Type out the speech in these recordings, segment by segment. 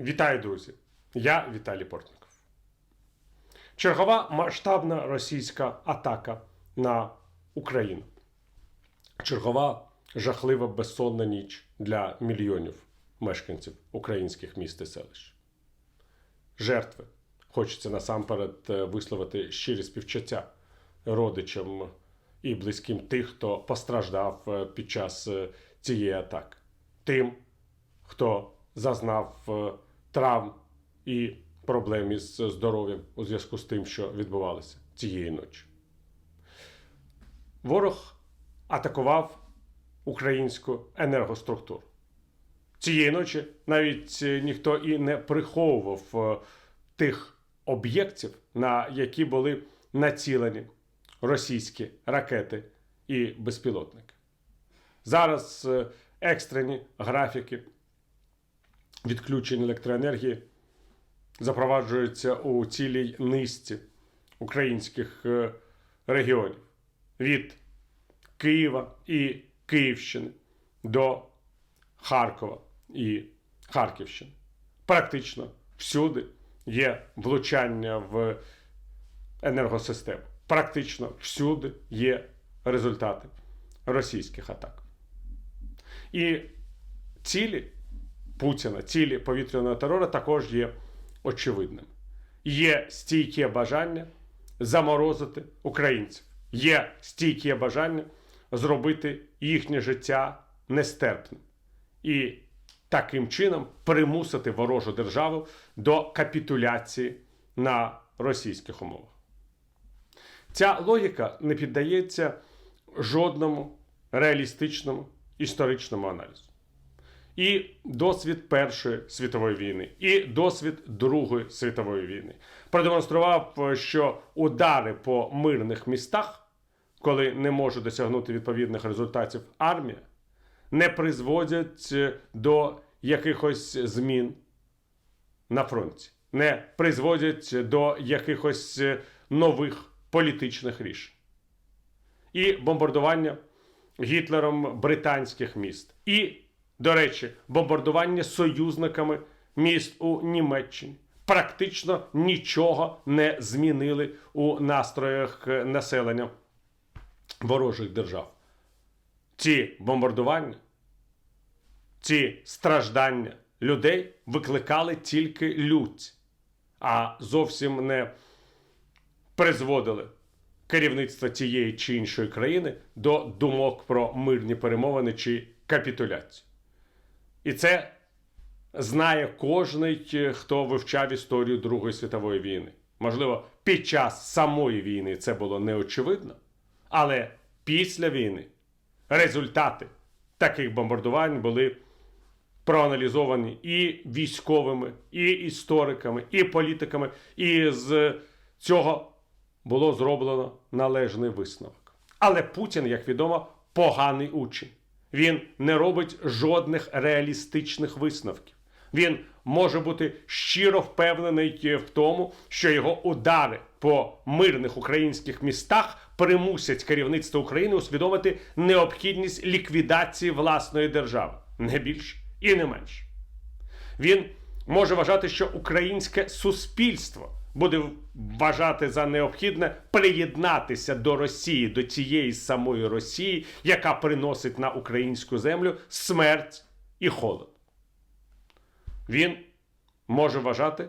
Вітаю, друзі! Я Віталій Портников. Чергова масштабна російська атака на Україну. Чергова жахлива безсонна ніч для мільйонів мешканців українських міст і селищ. Жертви. Хочеться насамперед е, висловити щирі співчуття родичам і близьким тих, хто постраждав е, під час е, цієї атаки. Тим, хто зазнав травм і проблем із здоров'ям у зв'язку з тим, що відбувалося цієї ночі. Ворог атакував українську енергоструктуру. Цієї ночі навіть е, ніхто і не приховував е, тих об'єктів, на які були націлені російські ракети і безпілотники. Зараз е, екстрені графіки відключень електроенергії запроваджуються у цілій низці українських е, регіонів від Києва і Київщини до Харкова і Харківщини. Практично всюди є влучання в енергосистему. Практично всюди є результати російських атак. І цілі Путіна, цілі повітряного терору також є очевидними. Є стійке бажання заморозити українців, є стійке бажання зробити їхнє життя нестерпним і таким чином примусити ворожу державу до капітуляції на російських умовах. Ця логіка не піддається жодному реалістичному історичному аналізу. І досвід Першої світової війни, і досвід Другої світової війни продемонстрував, що удари по мирних містах, коли не може досягнути відповідних результатів армія, не призводять до якихось змін на фронті, не призводять до якихось нових політичних рішень. І бомбардування Гітлером британських міст. І, до речі, бомбардування союзниками міст у Німеччині практично нічого не змінили у настроях населення ворожих держав. Ці бомбардування, ці страждання людей викликали тільки лють, а зовсім не призводили керівництво тієї чи іншої країни до думок про мирні перемовини чи капітуляцію. І це знає кожний, хто вивчав історію Другої світової війни. Можливо, під час самої війни це було неочевидно, але після війни результати таких бомбардувань були проаналізовані і військовими, і істориками, і політиками, і з цього було зроблено належний висновок. Але Путін, як відомо, поганий учень. Він не робить жодних реалістичних висновків. Він може бути щиро впевнений в тому, що його удари по мирних українських містах примусять керівництво України усвідомити необхідність ліквідації власної держави, не більше і не менше. Він може вважати, що українське суспільство буде вважати за необхідне приєднатися до Росії, до тієї самої Росії, яка приносить на українську землю смерть і холод. Він може вважати,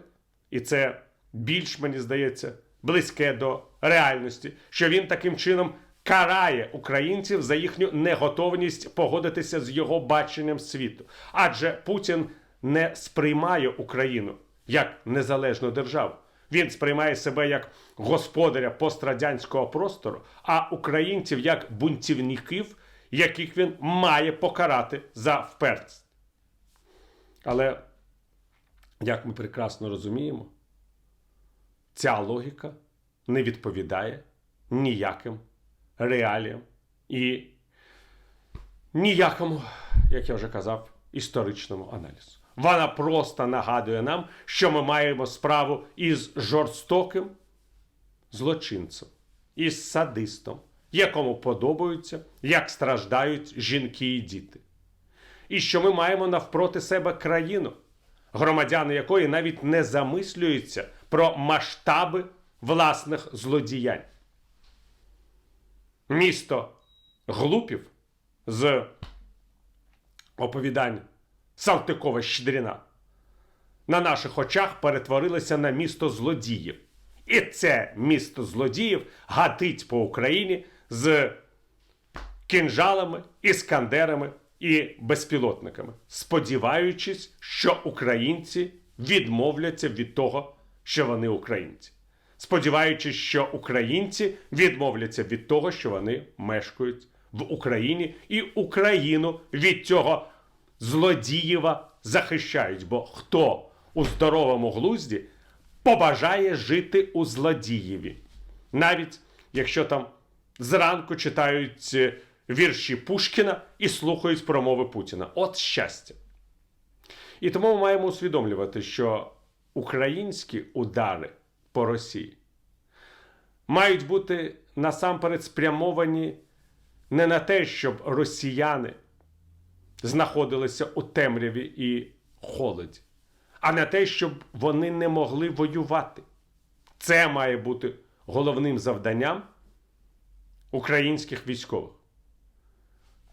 і це більш мені здається близьке до реальності, що він таким чином карає українців за їхню неготовність погодитися з його баченням світу. Адже Путін не сприймає Україну як незалежну державу. Він сприймає себе як господаря пострадянського простору, а українців як бунтівників, яких він має покарати за впертість. Але, як ми прекрасно розуміємо, ця логіка не відповідає ніяким реаліям і ніякому, як я вже казав, історичному аналізу. Вона просто нагадує нам, що ми маємо справу із жорстоким злочинцем, із садистом, якому подобаються, як страждають жінки і діти. І що ми маємо навпроти себе країну, громадяни якої навіть не замислюються про масштаби власних злодіянь. Місто Глупів з оповідань Салтикова Щедріна на наших очах перетворилося на місто злодіїв. І це місто злодіїв гатить по Україні з кінжалами, іскандерами і безпілотниками, сподіваючись, що українці відмовляться від того, що вони українці. Сподіваючись, що українці відмовляться від того, що вони мешкають в Україні, і Україну від цього злодієва захищають. Бо хто у здоровому глузді побажає жити у злодієві? Навіть якщо там зранку читають е, вірші Пушкіна і слухають промови Путіна. От щастя. І тому ми маємо усвідомлювати, що українські удари по Росії мають бути насамперед спрямовані не на те, щоб росіяни знаходилися у темряві і холоді, а на те, щоб вони не могли воювати. Це має бути головним завданням українських військових.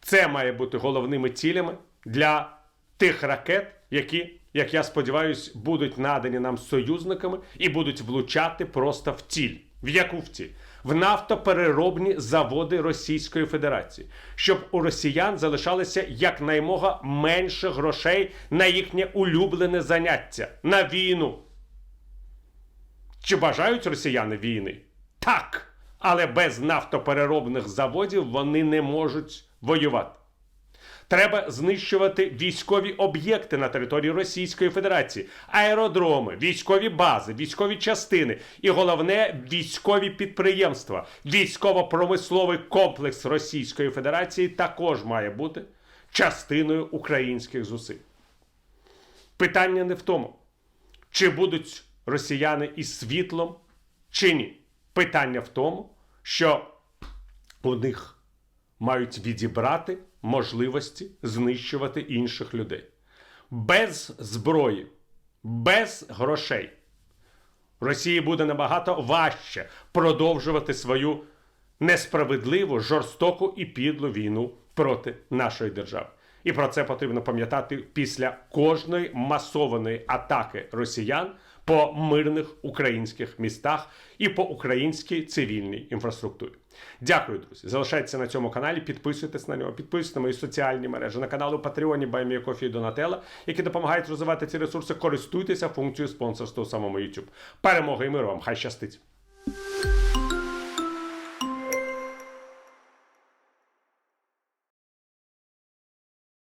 Це має бути головними цілями для тих ракет, які, як я сподіваюся, будуть надані нам союзниками і будуть влучати просто в ціль. В яку в ціль? В нафтопереробні заводи Російської Федерації, щоб у росіян залишалося якнаймога менше грошей на їхнє улюблене заняття на війну. Чи бажають росіяни війни? Так. Але без нафтопереробних заводів вони не можуть воювати. Треба знищувати військові об'єкти на території Російської Федерації, аеродроми, військові бази, військові частини і головне військові підприємства. Військово-промисловий комплекс Російської Федерації також має бути частиною українських зусиль. Питання не в тому, чи будуть росіяни із світлом, чи ні. Питання в тому, що у них мають відібрати можливості знищувати інших людей. Без зброї, без грошей. Росії буде набагато важче продовжувати свою несправедливу, жорстоку і підлу війну проти нашої держави. І про це потрібно пам'ятати після кожної масованої атаки росіян по мирних українських містах і по українській цивільній інфраструктурі. Дякую, друзі. Залишайтеся на цьому каналі, підписуйтесь на нього, підписуйтесь на мої соціальні мережі, на канали Патреоні Баймія Кофі і Донателла, які допомагають розвивати ці ресурси. Користуйтеся функцією спонсорства у самому YouTube. Перемоги і миру вам! Хай щастить!